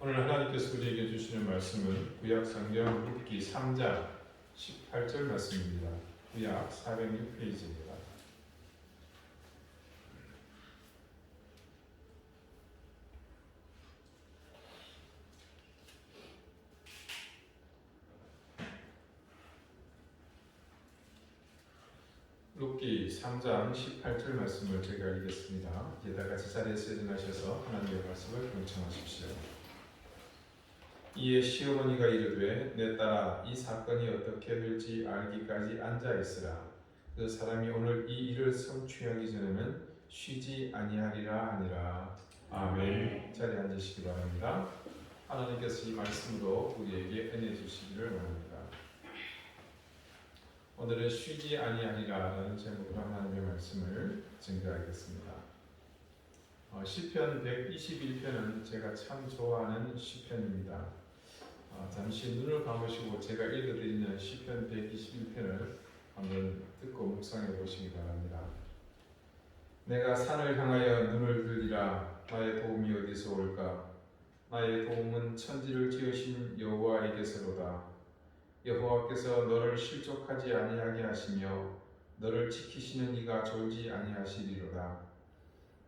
오늘 하나님께서 우리에게 주시는 말씀은 구약 성경 룻기 3장 18절 말씀입니다. 구약 406페이지입니다. 룻기 3장 18절 말씀을 제가 읽겠습니다. 이제 다 같이 자리에서 일어나셔서 하나님의 말씀을 경청하십시오. 이에 시어머니가 이르되 내 딸아 이 사건이 어떻게 될지 알기까지 앉아 있으라. 그 사람이 오늘 이 일을 성취하기 전에는 쉬지 아니하리라 하니라. 아멘. 자리에 앉으시기 바랍니다. 하나님께서 이 말씀으로 우리에게 은혜 주시기를 원합니다. 오늘은 쉬지 아니하리라라는 제목으로 하나님의 말씀을 증거하겠습니다. 어, 시편 121편은 제가 참 좋아하는 시편입니다. 어, 잠시 눈을 감으시고 제가 읽어드리는 시편 121편을 한번 듣고 묵상해 보시기 바랍니다. 내가 산을 향하여 눈을 들리라 나의 도움이 어디서 올까 나의 도움은 천지를 지으신 여호와에게서로다 여호와께서 너를 실족하지 아니하게 하시며 너를 지키시는 이가 졸지 아니하시리로다.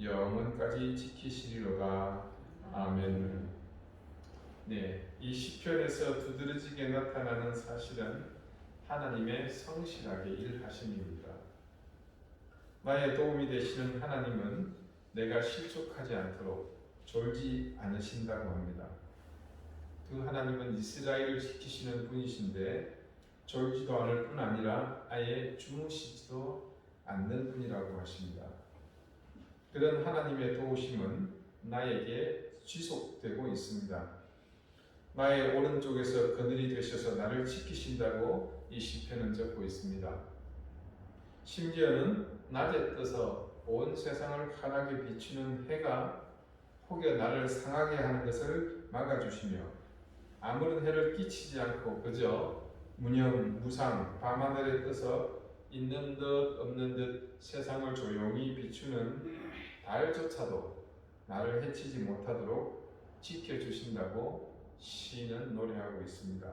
영원까지 지키시리로다. 아멘. 네, 이 시편에서 두드러지게 나타나는 사실은 하나님의 성실하게 일하심입니다. 나의 도움이 되시는 하나님은 내가 실족하지 않도록 졸지 않으신다고 합니다. 그 하나님은 이스라엘을 지키시는 분이신데 졸지도 않을 뿐 아니라 아예 주무시지도 않는 분이라고 하십니다. 그런 하나님의 도우심은 나에게 지속되고 있습니다. 나의 오른쪽에서 그늘이 되셔서 나를 지키신다고 이 시편은 적고 있습니다. 심지어는 낮에 떠서 온 세상을 환하게 비추는 해가 혹여 나를 상하게 하는 것을 막아주시며 아무런 해를 끼치지 않고 그저 무념, 무상, 밤하늘에 떠서 있는 듯 없는 듯 세상을 조용히 비추는 달조차도 나를 해치지 못하도록 지켜주신다고 시인은 노래하고 있습니다.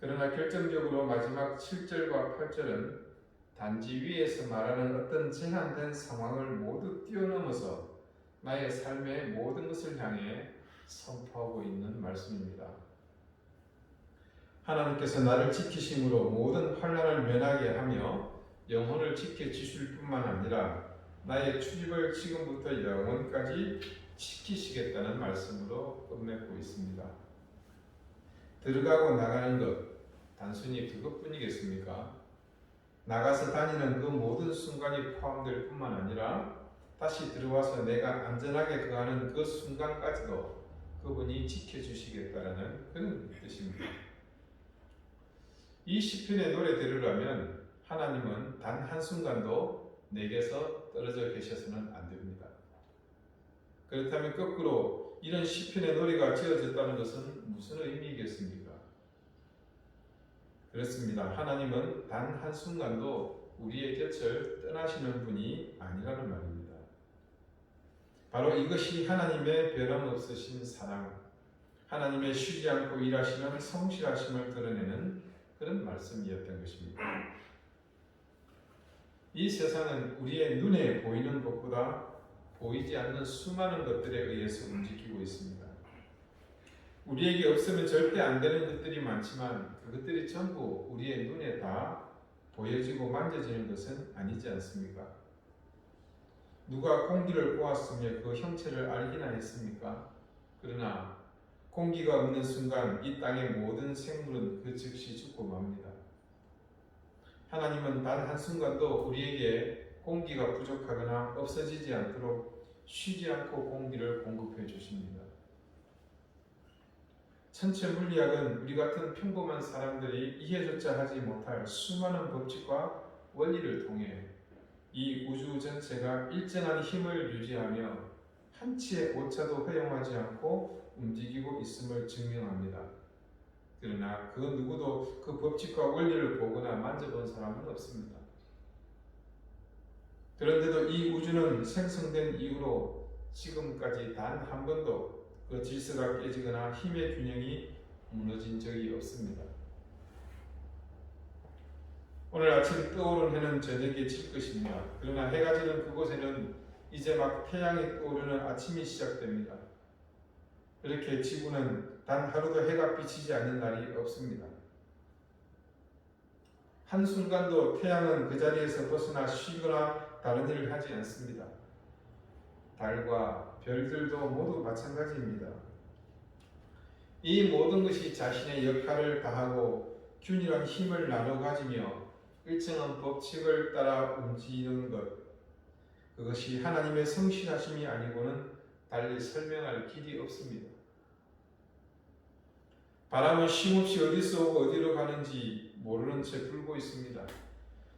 그러나 결정적으로 마지막 7절과 8절은 단지 위에서 말하는 어떤 제한된 상황을 모두 뛰어넘어서 나의 삶의 모든 것을 향해 선포하고 있는 말씀입니다. 하나님께서 나를 지키심으로 모든 환란을 면하게 하며 영혼을 지켜 주실 뿐만 아니라 나의 출입을 지금부터 영원까지 지키시겠다는 말씀으로 끝맺고 있습니다. 들어가고 나가는 것 단순히 그것뿐이겠습니까? 나가서 다니는 그 모든 순간이 포함될 뿐만 아니라 다시 들어와서 내가 안전하게 거하는 그 순간까지도 그분이 지켜주시겠다는 그런 뜻입니다. 이 시편의 노래 들으려면 하나님은 단 한순간도 내게서 떨어져 계셔서는 안 됩니다. 그렇다면 거꾸로 이런 시편의 노래가 지어졌다는 것은 무슨 의미겠습니까? 그렇습니다. 하나님은 단 한순간도 우리의 곁을 떠나시는 분이 아니라는 말입니다. 바로 이것이 하나님의 변함없으신 사랑, 하나님의 쉬지 않고 일하시는 성실하심을 드러내는 그런 말씀이었던 것입니다. 이 세상은 우리의 눈에 보이는 것보다 보이지 않는 수많은 것들에 의해서 움직이고 있습니다. 우리에게 없으면 절대 안 되는 것들이 많지만 그것들이 전부 우리의 눈에 다 보여지고 만져지는 것은 아니지 않습니까? 누가 공기를 꼬았으며 그 형체를 알기나 했습니까? 그러나 공기가 없는 순간 이 땅의 모든 생물은 그 즉시 죽고 맙니다. 하나님은 단 한순간도 우리에게 공기가 부족하거나 없어지지 않도록 쉬지 않고 공기를 공급해 주십니다. 천체 물리학은 우리 같은 평범한 사람들이 이해조차 하지 못할 수많은 법칙과 원리를 통해 이 우주 전체가 일정한 힘을 유지하며 한치의 오차도 허용하지 않고 움직이고 있음을 증명합니다. 그러나 그 누구도 그 법칙과 원리를 보거나 만져본 사람은 없습니다. 그런데도 이 우주는 생성된 이후로 지금까지 단 한 번도 그 질서가 깨지거나 힘의 균형이 무너진 적이 없습니다. 오늘 아침 떠오른 해는 저녁에 질 것입니다. 그러나 해가 지는 그곳에는 이제 막 태양이 떠오르는 아침이 시작됩니다. 이렇게 지구는 단 하루도 해가 비치지 않는 날이 없습니다. 한순간도 태양은 그 자리에서 벗어나 쉬거나 다른 일을 하지 않습니다. 달과 별들도 모두 마찬가지입니다. 이 모든 것이 자신의 역할을 다하고 균일한 힘을 나눠 가지며 일정한 법칙을 따라 움직이는 것, 그것이 하나님의 성실하심이 아니고는 달리 설명할 길이 없습니다. 바람은 쉼없이 어디서 오고 어디로 가는지 모르는 채 불고 있습니다.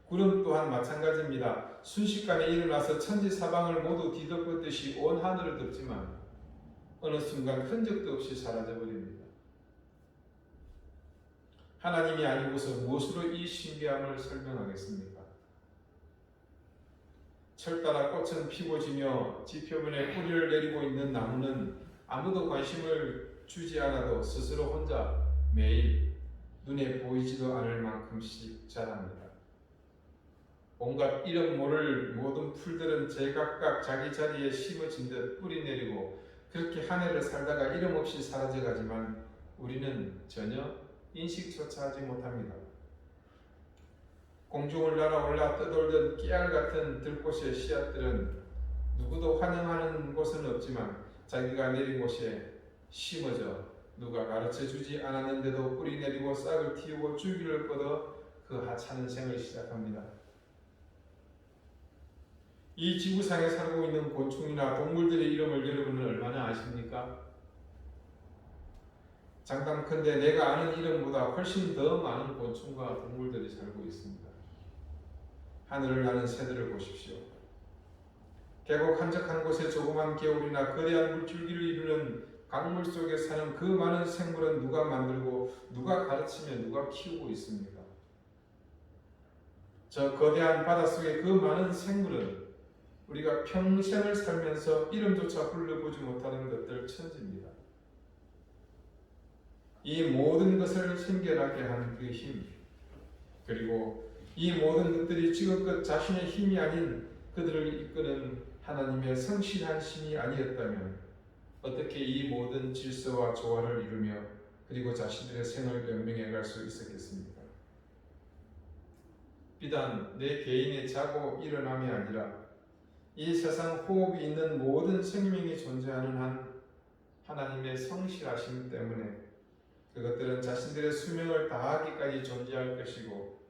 구름 또한 마찬가지입니다. 순식간에 일어나서 천지 사방을 모두 뒤덮었듯이 온 하늘을 덮지만 어느 순간 흔적도 없이 사라져 버립니다. 하나님이 아니고서 무엇으로 이 신비함을 설명하겠습니까? 철 따라 꽃은 피고 지며 지표면에 뿌리를 내리고 있는 나무는 아무도 관심을 주지 않아도 스스로 혼자 매일 눈에 보이지도 않을 만큼씩 자랍니다. 온갖 이름 모를 모든 풀들은 제각각 자기 자리에 심어진 듯 뿌리 내리고 그렇게 한 해를 살다가 이름 없이 사라져가지만 우리는 전혀 인식조차 하지 못합니다. 공중을 날아올라 떠돌던 깨알 같은 들꽃의 씨앗들은 누구도 환영하는 곳은 없지만 자기가 내린 곳에 심어져 누가 가르쳐 주지 않았는데도 뿌리 내리고 싹을 틔우고 줄기를 뻗어 그 하찮은 생을 시작합니다. 이 지구상에 살고 있는 곤충이나 동물들의 이름을 여러분은 얼마나 아십니까? 장담컨대 내가 아는 이름보다 훨씬 더 많은 곤충과 동물들이 살고 있습니다. 하늘을 나는 새들을 보십시오. 계곡 한적한 곳에 조그만 개울이나 거대한 물줄기를 이루는 강물 속에 사는 그 많은 생물은 누가 만들고 누가 가르치며 누가 키우고 있습니까? 저 거대한 바닷속의 그 많은 생물은 우리가 평생을 살면서 이름조차 불러보지 못하는 것들 천지입니다. 이 모든 것을 생겨나게 한그 힘, 그리고 이 모든 것들이 지금껏 자신의 힘이 아닌 그들을 이끄는 하나님의 성실한 신이 아니었다면 어떻게 이 모든 질서와 조화를 이루며 그리고 자신들의 생을 연명해 갈 수 있었겠습니까? 비단 내 개인의 자고 일어남이 아니라 이 세상 호흡이 있는 모든 생명이 존재하는 한 하나님의 성실하심 때문에 그것들은 자신들의 수명을 다하기까지 존재할 것이고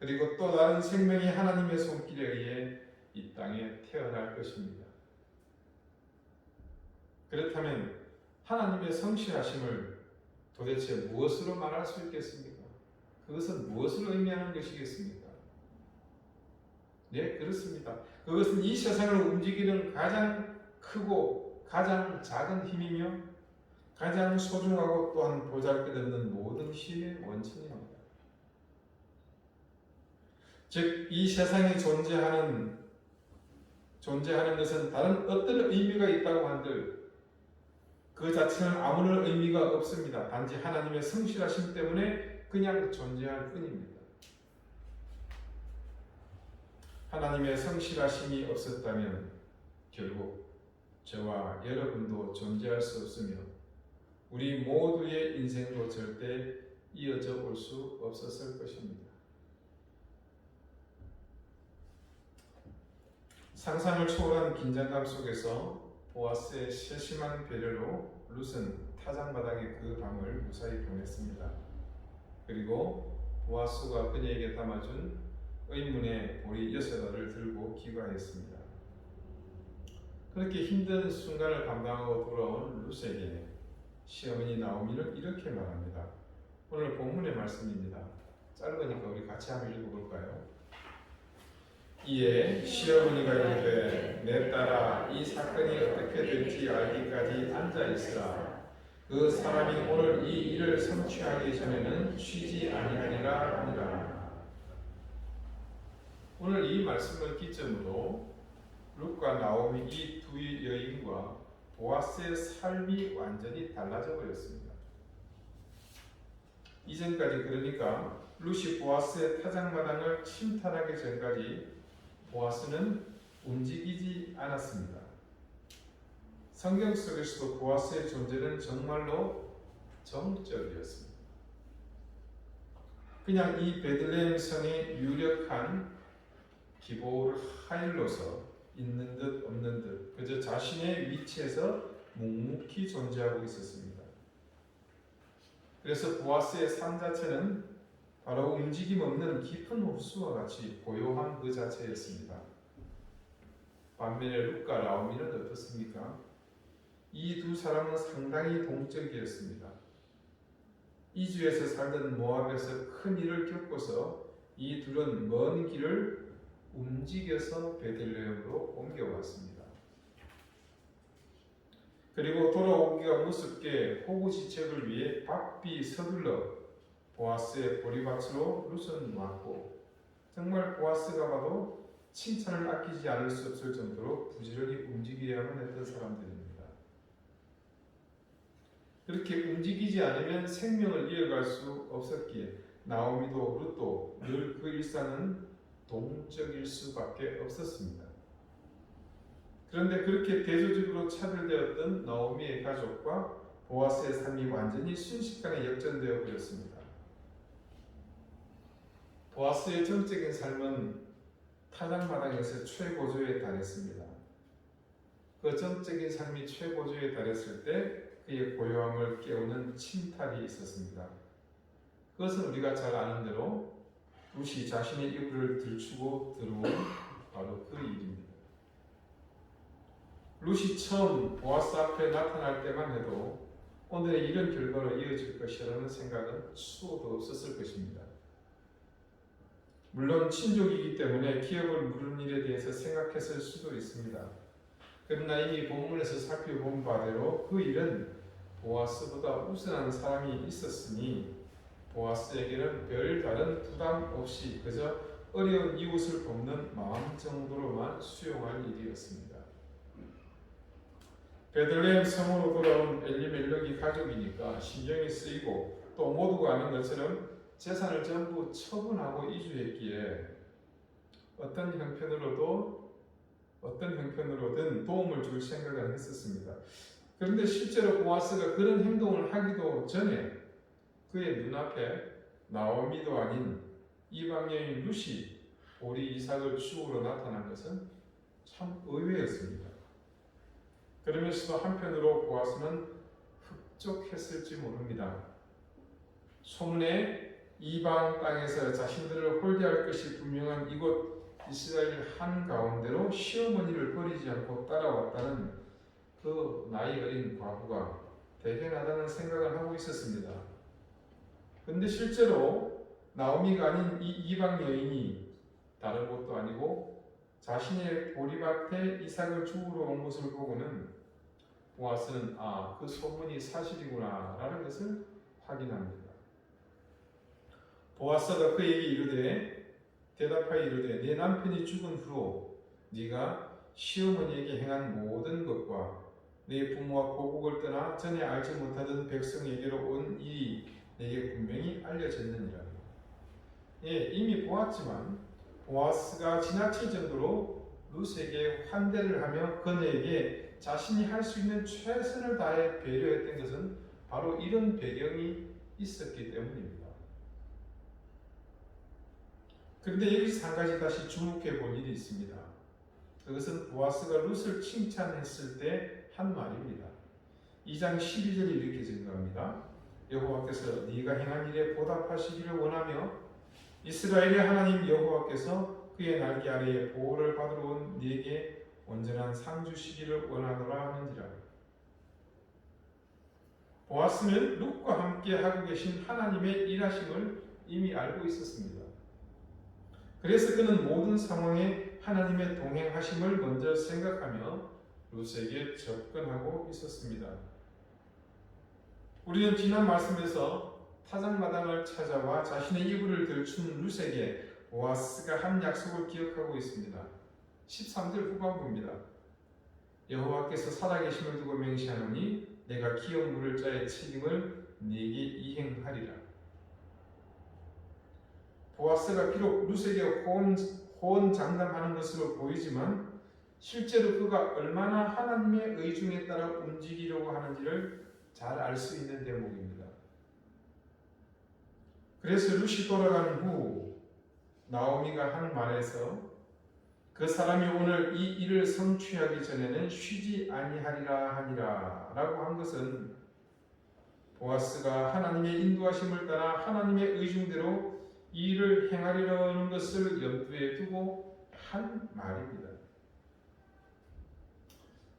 그리고 또 다른 생명이 하나님의 손길에 의해 이 땅에 태어날 것입니다. 그렇다면 하나님의 성실하심을 도대체 무엇으로 말할 수 있겠습니까? 그것은 무엇을 의미하는 것이겠습니까? 네, 그렇습니다. 그것은 이 세상을 움직이는 가장 크고 가장 작은 힘이며 가장 소중하고 또한 보잘것없는 모든 힘의 원천입니다. 즉, 이 세상에 존재하는 존재하는 것은 다른 어떤 의미가 있다고 한들 그 자체는 아무런 의미가 없습니다. 단지 하나님의 성실하심 때문에 그냥 존재할 뿐입니다. 하나님의 성실하심이 없었다면 결국 저와 여러분도 존재할 수 없으며 우리 모두의 인생도 절대 이어져 올 수 없었을 것입니다. 상상을 초월한 긴장감 속에서 보아스의 세심한 배려로 룻은 타작마당의 그 밤을 무사히 보냈습니다. 그리고 보아스가 그녀에게 담아준 의문의 보리 여섯 알을 들고 귀가했습니다. 그렇게 힘든 순간을 감당하고 돌아온 룻에게 시어머니 나오미는 이렇게 말합니다. 오늘 본문의 말씀입니다. 짧으니까 우리 같이 한번 읽어볼까요? 이에 시어머니가 이르되 내 딸아 이 사건이 어떻게 될지 알기까지 앉아 있으라. 그 사람이 오늘 이 일을 성취하기 전에는 쉬지 아니하리라 하니라. 오늘 이 말씀을 기점으로 룩과 나오미 이 두 여인과 보아스의 삶이 완전히 달라져 버렸습니다. 이전까지 그러니까 루시 보아스의 타작마당을 침탈하기 전까지 보아스는 움직이지 않았습니다. 성경 속에서도 보아스의 존재는 정말로 정적이었습니다. 그냥 이 베들레헴 성의 유력한 기보를 하일로서 있는 듯 없는 듯 그저 자신의 위치에서 묵묵히 존재하고 있었습니다. 그래서 보아스의 삶 자체는 바로 움직임 없는 깊은 호수와 같이 고요한 그 자체였습니다. 반면에 룩과 라오미는 어떻습니까? 이 두 사람은 상당히 동적이었습니다. 이주에서 살던 모압에서 큰 일을 겪고서 이 둘은 먼 길을 움직여서 베들레헴으로 옮겨왔습니다. 그리고 돌아오기가 무섭게 호구지책을 위해 바삐 서둘러 보아스의 보리밭으로 룻은 왔고 정말 보아스가 봐도 칭찬을 아끼지 않을 수 없을 정도로 부지런히 움직여야만 했던 사람들입니다. 그렇게 움직이지 않으면 생명을 이어갈 수 없었기에 나오미도 룻도 늘 그 일상은 동적일 수밖에 없었습니다. 그런데 그렇게 대조적으로 차별되었던 나오미의 가족과 보아스의 삶이 완전히 순식간에 역전되어 버렸습니다. 보아스의 정적인 삶은 타작마당에서 최고조에 달했습니다. 그 정적인 삶이 최고조에 달했을 때 그의 고요함을 깨우는 침탈이 있었습니다. 그것은 우리가 잘 아는 대로 룻이 자신의 이불을 들추고 들어온 바로 그 일입니다. 룻이 처음 보아스 앞에 나타날 때만 해도 오늘의 이런 결과로 이어질 것이라는 생각은 수도 없었을 것입니다. 물론 친족이기 때문에 기업을 물은 일에 대해서 생각했을 수도 있습니다. 그러나 이미 본문에서 살펴본 바대로 그 일은 보아스보다 우선한 사람이 있었으니 보아스에게는 별 다른 부담 없이 그저 어려운 이웃을 돕는 마음 정도로만 수용할 일이었습니다. 베들레헴 성으로 돌아온 엘리멜렉이 가족이니까 신경이 쓰이고 또 모두가 아는 것처럼 재산을 전부 처분하고 이주했기에 어떤 형편으로도 어떤 형편으로든 도움을 줄 생각을 했었습니다. 그런데 실제로 보아스가 그런 행동을 하기도 전에 그의 눈앞에 나오미도 아닌 이방 여인 루시 오리 이삭을 죽으로 나타난 것은 참 의외였습니다. 그러면서도 한편으로 보아스는 흡족했을지 모릅니다. 소문에 이방 땅에서 자신들을 홀대할 것이 분명한 이곳 이스라엘 한 가운데로 시어머니를 버리지 않고 따라왔다는 그 나이 어린 과부가 대견하다는 생각을 하고 있었습니다. 근데 실제로 나오미가 아닌 이 이방 여인이 다른 것도 아니고 자신의 보리밭에 이삭을 죽으러 온 것을 보고는 보아스는 아 그 소문이 사실이구나 라는 것을 확인합니다. 보아스가 그에게 이르되 대답하여 이르되 내 남편이 죽은 후로 네가 시어머니에게 행한 모든 것과 내 부모와 고국을 떠나 전에 알지 못하던 백성에게로 온 일이 내게 분명히 알려졌느니라. 예, 이미 보았지만 보아스가 지나칠 정도로 루스에게 환대를 하며 그녀에게 자신이 할 수 있는 최선을 다해 배려했던 것은 바로 이런 배경이 있었기 때문입니다. 그런데 여기서 한 가지 다시 주목해 볼 일이 있습니다. 그것은 보아스가 룻을 칭찬했을 때 한 말입니다. 2장 12절이 이렇게 증가합니다. 여호와께서 네가 행한 일에 보답하시기를 원하며 이스라엘의 하나님 여호와께서 그의 날개 아래에 보호를 받으러 온 네게 온전한 상 주시기를 원하노라 하는지라. 보았으면 룩과 함께 하고 계신 하나님의 일하심을 이미 알고 있었습니다. 그래서 그는 모든 상황에 하나님의 동행하심을 먼저 생각하며 룻에게 접근하고 있었습니다. 우리는 지난 말씀에서 타작마당을 찾아와 자신의 이불을 들춘 룻에게 보아스가 한 약속을 기억하고 있습니다. 13절 후반부입니다. 여호와께서 살아계심을 두고 맹세하노니 내가 기업 물을 자의 책임을 네게 이행하리라. 보아스가 비록 룻에게 호언, 호언 장담하는 것으로 보이지만 실제로 그가 얼마나 하나님의 의중에 따라 움직이려고 하는지를 잘 알 수 있는 대목입니다. 그래서 룻이 돌아간 후 나오미가 한 말에서 그 사람이 오늘 이 일을 성취하기 전에는 쉬지 아니하리라 하니라 라고 한 것은 보아스가 하나님의 인도하심을 따라 하나님의 의중대로 이 일을 행하리라는 것을 염두에 두고 한 말입니다.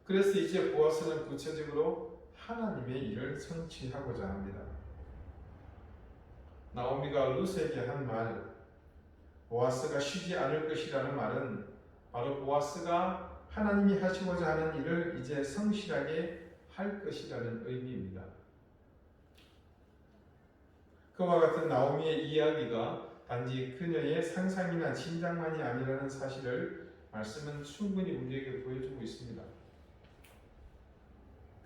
그래서 이제 보아스는 구체적으로 하나님의 일을 성취하고자 합니다. 나오미가 루스에게 한 말, 보아스가 쉬지 않을 것이라는 말은 바로 보아스가 하나님이 하시고자 하는 일을 이제 성실하게 할 것이라는 의미입니다. 그와 같은 나오미의 이야기가 단지 그녀의 상상이나 짐작만이 아니라는 사실을 말씀은 충분히 우리에게 보여주고 있습니다.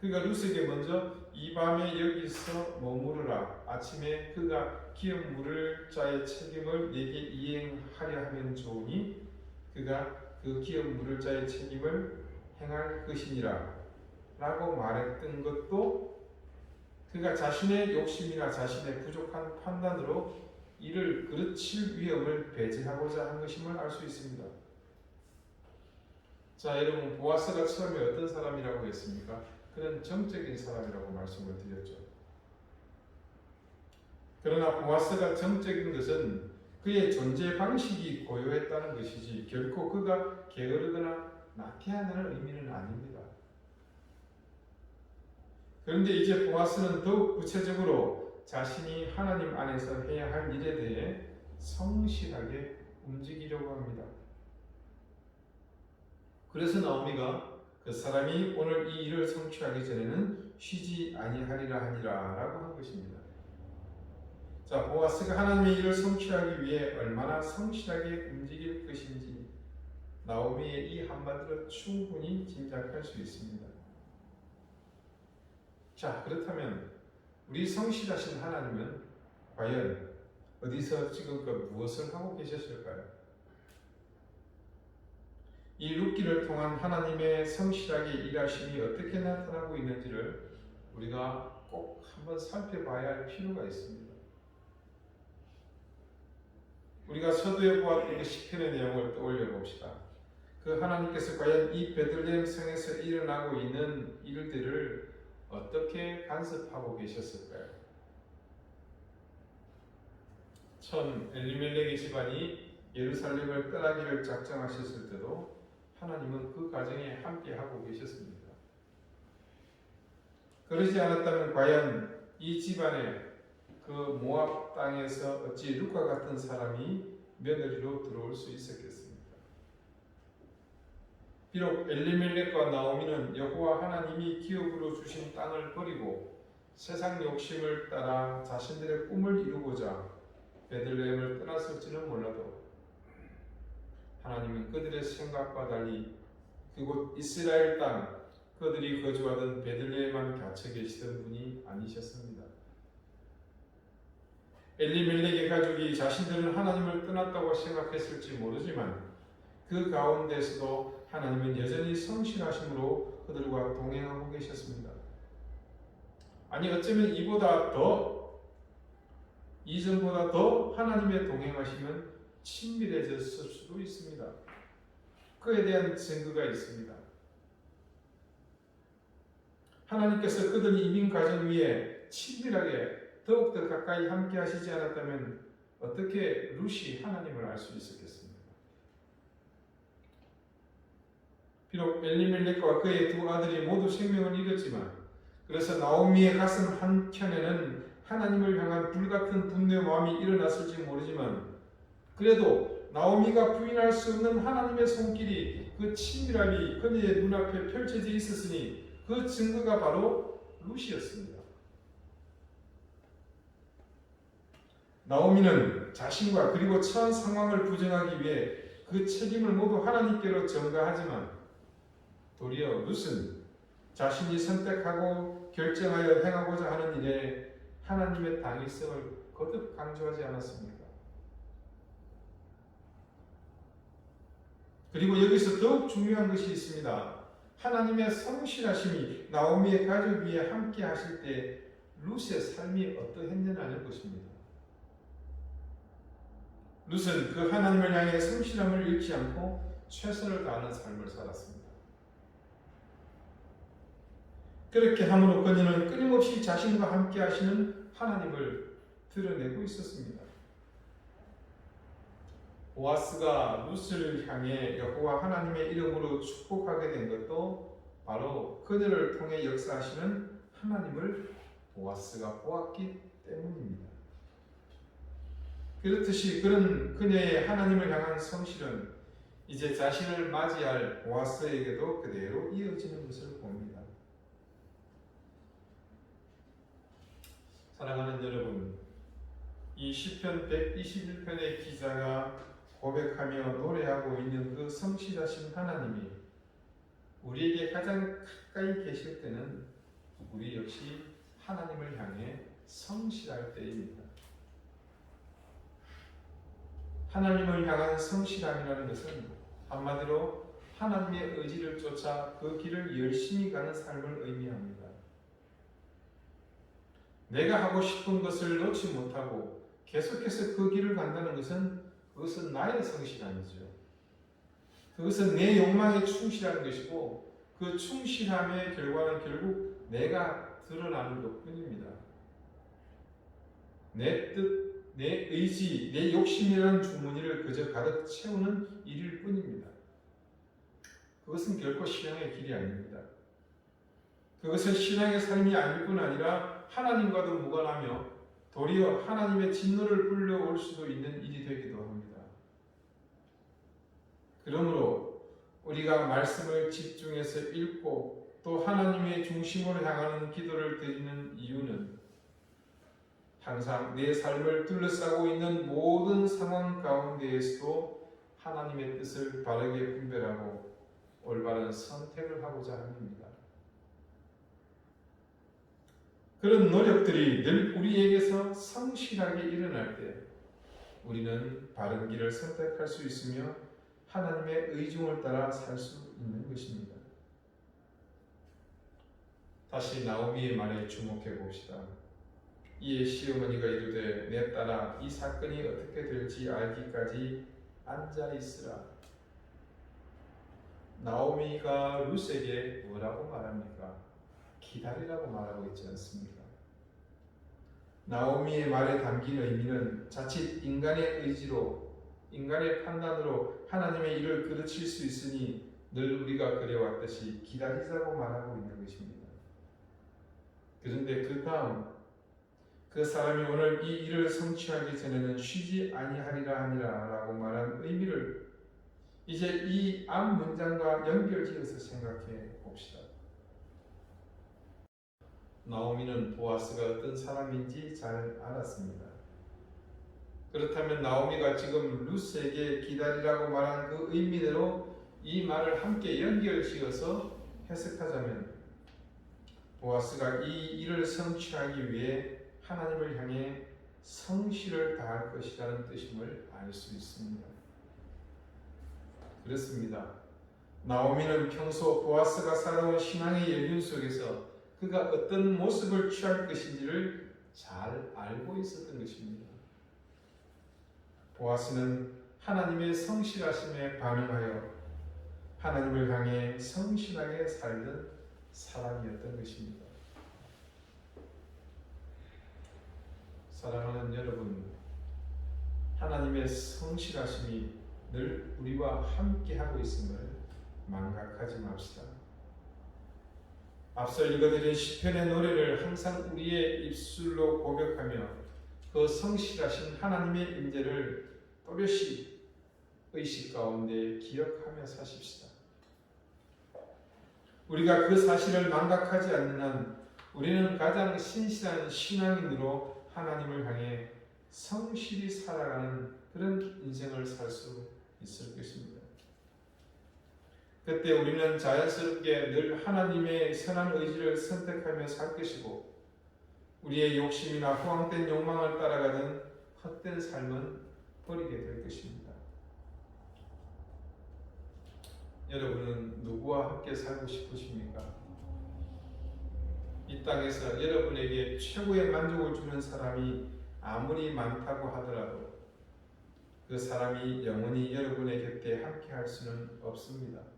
그가 루스에게 먼저 이 밤에 여기서 머무르라. 아침에 그가 기업 물을 자의 책임을 내게 이행하려 하면 좋으니 그가 그 기업 물을 자의 책임을 행할 것이니라. 라고 말했던 것도 그가 자신의 욕심이나 자신의 부족한 판단으로 이를 그르칠 위험을 배제하고자 한 것임을 알 수 있습니다. 자, 여러분 보아스가 처음에 어떤 사람이라고 했습니까? 그런 정적인 사람이라고 말씀을 드렸죠. 그러나 보아스가 정적인 것은 그의 존재 방식이 고요했다는 것이지 결코 그가 게으르거나 나태하다는 의미는 아닙니다. 그런데 이제 보아스는 더욱 구체적으로 자신이 하나님 안에서 해야 할 일에 대해 성실하게 움직이려고 합니다. 그래서 나오미가 그 사람이 오늘 이 일을 성취하기 전에는 쉬지 아니하리라 하니라라고 한 것입니다. 자, 보아스가 하나님의 일을 성취하기 위해 얼마나 성실하게 움직일 것인지 나오미의 이 한마디로 충분히 짐작할 수 있습니다. 자, 그렇다면 우리 성실하신 하나님은 과연 어디서 지금껏 무엇을 하고 계셨을까요? 이 룻기를 통한 하나님의 성실하게 일하심이 어떻게 나타나고 있는지를 우리가 꼭 한번 살펴봐야 할 필요가 있습니다. 우리가 서두에 보았던 그 시편의 내용을 떠올려 봅시다. 그 하나님께서 과연 이 베들레헴 성에서 일어나고 있는 일들을 어떻게 간섭하고 계셨을까요? 처음 엘리멜렉의 집안이 예루살렘을 떠나기를 작정하셨을 때도 하나님은 그 과정에 함께하고 계셨습니다. 그러지 않았다면 과연 이 집안에 그 모압 땅에서 어찌 룩과 같은 사람이 며느리로 들어올 수 있었겠습니까? 비록 엘리멜렉과 나오미는 여호와 하나님이 기업으로 주신 땅을 버리고 세상 욕심을 따라 자신들의 꿈을 이루고자 베들레헴을 떠났을지는 몰라도 하나님은 그들의 생각과 달리 그곳 이스라엘 땅 그들이 거주하던 베들레헴만 갇혀 계시던 분이 아니셨습니다. 엘리멜렉의 가족이 자신들은 하나님을 떠났다고 생각했을지 모르지만 그 가운데서도 하나님은 여전히 성실하심으로 그들과 동행하고 계셨습니다. 아니 어쩌면 이보다 더 이전보다 더 하나님의 동행하심은 친밀해졌을 수도 있습니다. 그에 대한 증거가 있습니다. 하나님께서 그들 이민 가정 위에 친밀하게 더욱더 가까이 함께 하시지 않았다면 어떻게 루시 하나님을 알 수 있었겠습니까? 비록 엘리멜렉과 그의 두 아들이 모두 생명을 잃었지만 그래서 나오미의 가슴 한켠에는 하나님을 향한 불같은 분노의 마음이 일어났을지 모르지만 그래도 나오미가 부인할 수 없는 하나님의 손길이 그 친밀함이 그녀의 눈앞에 펼쳐져 있었으니 그 증거가 바로 룻이었습니다. 나오미는 자신과 그리고 처한 상황을 부정하기 위해 그 책임을 모두 하나님께로 전가하지만 도리어 룻은 자신이 선택하고 결정하여 행하고자 하는 일에 하나님의 당위성을 거듭 강조하지 않았습니까? 그리고 여기서 더욱 중요한 것이 있습니다. 하나님의 성실하심이 나오미의 가족 위에 함께 하실 때 룻의 삶이 어떠했느냐는 것입니다. 룻은 그 하나님을 향해 성실함을 잃지 않고 최선을 다하는 삶을 살았습니다. 그렇게 함으로 그녀는 끊임없이 자신과 함께 하시는 하나님을 드러내고 있었습니다. 보아스가 룻을 향해 여호와 하나님의 이름으로 축복하게 된 것도 바로 그녀를 통해 역사하시는 하나님을 보아스가 보았기 때문입니다. 그렇듯이 그런 그녀의 하나님을 향한 성실은 이제 자신을 맞이할 보아스에게도 그대로 이어지는 것을 봅니다. 사랑하는 여러분, 이 시편 121편의 기자가 고백하며 노래하고 있는 그 성실하신 하나님이 우리에게 가장 가까이 계실 때는 우리 역시 하나님을 향해 성실할 때입니다. 하나님을 향한 성실함이라는 것은 한마디로 하나님의 의지를 쫓아 그 길을 열심히 가는 삶을 의미합니다. 내가 하고 싶은 것을 놓지 못하고 계속해서 그 길을 간다는 것은 그것은 나의 성실함이죠. 그것은 내 욕망에 충실하는 것이고 그 충실함의 결과는 결국 내가 드러나는 것 뿐입니다. 내 뜻, 내 의지, 내 욕심이라는 주머니를 그저 가득 채우는 일일 뿐입니다. 그것은 결코 신앙의 길이 아닙니다. 그것은 신앙의 삶이 아닐 뿐 아니라 하나님과도 무관하며 도리어 하나님의 진노를 불러올 수도 있는 일이 되기도 합니다. 그러므로 우리가 말씀을 집중해서 읽고 또 하나님의 중심으로 향하는 기도를 드리는 이유는 항상 내 삶을 둘러싸고 있는 모든 상황 가운데에서도 하나님의 뜻을 바르게 분별하고 올바른 선택을 하고자 합니다. 그런 노력들이 늘 우리에게서 성실하게 일어날 때 우리는 바른 길을 선택할 수 있으며 하나님의 의중을 따라 살 수 있는 것입니다. 다시 나오미의 말에 주목해 봅시다. 이에 시어머니가 이르되 내 딸아 이 사건이 어떻게 될지 알기까지 앉아 있으라. 나오미가 룻에게 뭐라고 말합니까? 기다리라고 말하고 있지 않습니까? 나오미의 말에 담긴 의미는 자칫 인간의 의지로 인간의 판단으로 하나님의 일을 그르칠 수 있으니 늘 우리가 그래왔듯이 기다리자고 말하고 있는 것입니다. 그런데 그 다음 그 사람이 오늘 이 일을 성취하기 전에는 쉬지 아니하리라 하니라라고 말한 의미를 이제 이 앞 문장과 연결지어서 생각해 봅시다. 나오미는 보아스가 어떤 사람인지 잘 알았습니다. 그렇다면 나오미가 지금 루스에게 기다리라고 말한 그 의미대로 이 말을 함께 연결지어서 해석하자면 보아스가 이 일을 성취하기 위해 하나님을 향해 성실을 다할 것이라는 뜻임을 알 수 있습니다. 그렇습니다. 나오미는 평소 보아스가 살아온 신앙의 연륜 속에서 그가 어떤 모습을 취할 것인지를 잘 알고 있었던 것입니다. 보아스는 하나님의 성실하심에 반응하여 하나님을 향해 성실하게 살던 사람이었던 것입니다. 사랑하는 여러분, 하나님의 성실하심이 늘 우리와 함께 하고 있음을 망각하지 맙시다. 앞서 읽어드린 시편의 노래를 항상 우리의 입술로 고백하며 그 성실하신 하나님의 임재를 또렷이 의식 가운데 기억하며 사십시다. 우리가 그 사실을 망각하지 않는 한 우리는 가장 신실한 신앙인으로 하나님을 향해 성실히 살아가는 그런 인생을 살 수 있을 것입니다. 그때 우리는 자연스럽게 늘 하나님의 선한 의지를 선택하며 살 것이고 우리의 욕심이나 허황된 욕망을 따라가는 헛된 삶은 버리게 될 것입니다. 여러분은 누구와 함께 살고 싶으십니까? 이 땅에서 여러분에게 최고의 만족을 주는 사람이 아무리 많다고 하더라도 그 사람이 영원히 여러분의 곁에 함께 할 수는 없습니다.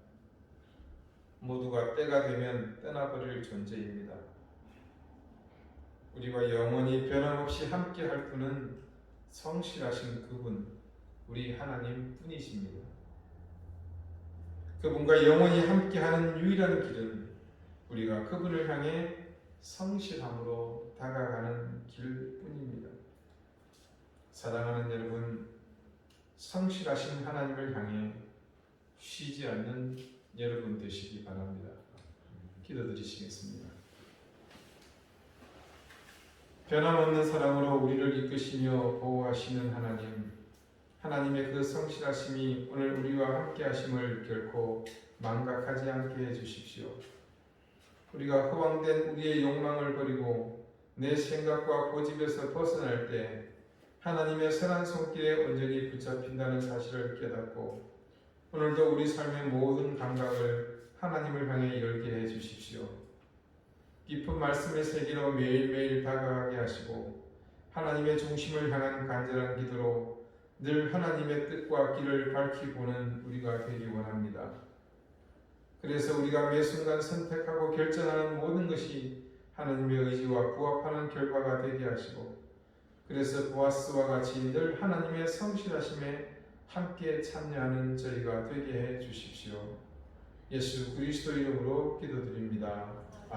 모두가 때가 되면 떠나버릴 존재입니다. 우리가 영원히 변함없이 함께 할 분은 성실하신 그분, 우리 하나님 뿐이십니다. 그분과 영원히 함께하는 유일한 길은 우리가 그분을 향해 성실함으로 다가가는 길뿐입니다. 사랑하는 여러분, 성실하신 하나님을 향해 쉬지 않는 여러분 되시기 바랍니다. 기도드리시겠습니다. 변함없는 사랑으로 우리를 이끄시며 보호하시는 하나님, 하나님의 그 성실하심이 오늘 우리와 함께 하심을 결코 망각하지 않게 해 주십시오. 우리가 허황된 우리의 욕망을 버리고 내 생각과 고집에서 벗어날 때 하나님의 선한 손길에 온전히 붙잡힌다는 사실을 깨닫고 오늘도 우리 삶의 모든 감각을 하나님을 향해 열게 해 주십시오. 깊은 말씀의 세계로 매일매일 다가가게 하시고 하나님의 중심을 향한 간절한 기도로 늘 하나님의 뜻과 길을 밝히고는 우리가 되기 원합니다. 그래서 우리가 매 순간 선택하고 결정하는 모든 것이 하나님의 의지와 부합하는 결과가 되게 하시고 그래서 보아스와 같이 늘 하나님의 성실하심에 함께 참여하는 저희가 되게 해 주십시오. 예수 그리스도 이름으로 기도드립니다.